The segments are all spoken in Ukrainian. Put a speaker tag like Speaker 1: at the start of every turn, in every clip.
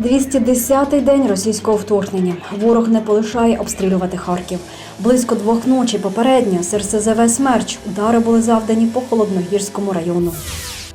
Speaker 1: 210-й день російського вторгнення. Ворог не полишає обстрілювати Харків. Близько двох ночі попередньо з РСЗВ «Смерч» удари були завдані по Холодногірському району.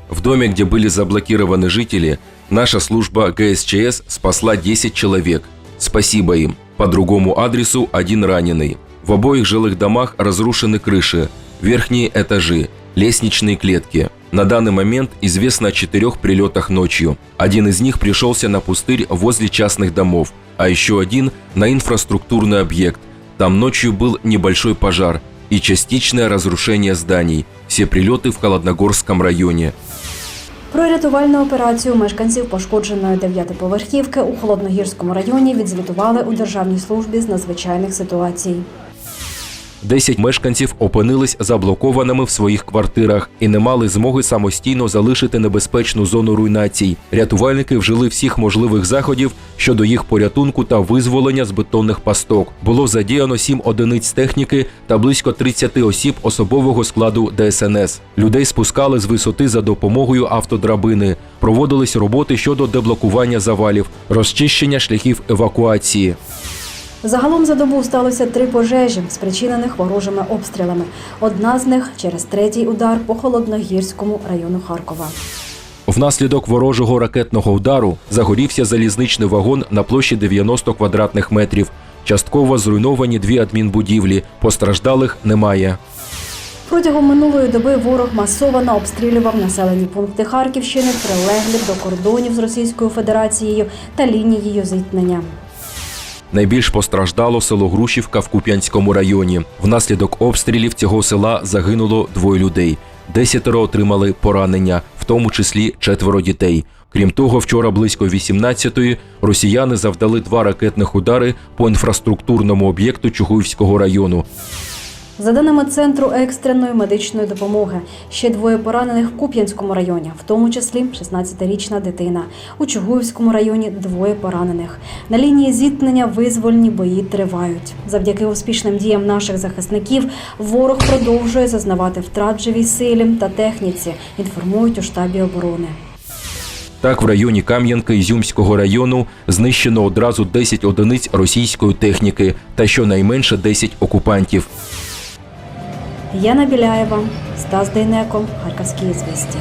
Speaker 2: В доме, где были заблокированы жители, наша служба ГСЧС спасла 10 человек. Спасибо им. По другому адресу один раненый. В обоих жилых домах разрушены крыши, верхние этажи, лестничные клетки. На данный момент известно о четырех прилетах ночью. Один из них пришелся на пустырь возле частных домов, а еще один – на инфраструктурный объект. Там ночью был небольшой пожар и частичное разрушение зданий. Все прилеты в Холодногорском районе.
Speaker 1: Про рятувальну операцію мешканців пошкодженої дев'ятиповерхівки у Холодногірському районі відзвітували у Державній службі з надзвичайних ситуацій.
Speaker 2: 10 мешканців опинились заблокованими в своїх квартирах і не мали змоги самостійно залишити небезпечну зону руйнацій. Рятувальники вжили всіх можливих заходів щодо їх порятунку та визволення з бетонних пасток. Було задіяно 7 одиниць техніки та близько 30 осіб особового складу ДСНС. Людей спускали з висоти за допомогою автодрабини. Проводились роботи щодо деблокування завалів, розчищення шляхів евакуації.
Speaker 1: Загалом за добу сталося три пожежі, спричинених ворожими обстрілами. Одна з них через третій удар по Холодногірському району Харкова.
Speaker 2: Внаслідок ворожого ракетного удару загорівся залізничний вагон на площі 90 квадратних метрів. Частково зруйновані дві адмінбудівлі. Постраждалих немає.
Speaker 1: Протягом минулої доби ворог масово обстрілював населені пункти Харківщини, прилеглі до кордонів з Російською Федерацією та лінією зіткнення.
Speaker 2: Найбільш постраждало село Грушівка в Куп'янському районі. Внаслідок обстрілів цього села загинуло двоє людей. Десятеро отримали поранення, в тому числі четверо дітей. Крім того, вчора близько 18-ї росіяни завдали два ракетних удари по інфраструктурному об'єкту Чугуївського району.
Speaker 1: За даними центру екстреної медичної допомоги, ще двоє поранених в Куп'янському районі, в тому числі 16-річна дитина. У Чугуївському районі двоє поранених. На лінії зіткнення визвольні бої тривають. Завдяки успішним діям наших захисників ворог продовжує зазнавати втрат живій силі та техніці. Інформують у штабі оборони.
Speaker 2: Так, в районі Кам'янка Ізюмського району знищено одразу 10 одиниць російської техніки та щонайменше 10 окупантів.
Speaker 1: Яна Біляєва, Стас Дейнеко, Харківські звісті.